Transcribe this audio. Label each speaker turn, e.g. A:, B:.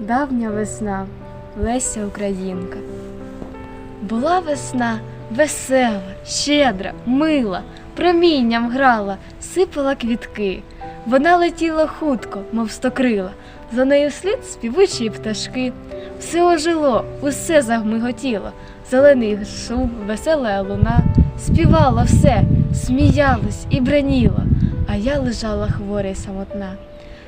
A: давня весна, Леся Українка. Була весна весела, щедра, мила, промінням грала, сипала квітки. Вона летіла хутко, мов стокрила, за нею слід співучі пташки. Все ожило, усе загмиготіло, зелений шум, весела луна, співало все, сміялось і браніло, а я лежала хворя й самотна.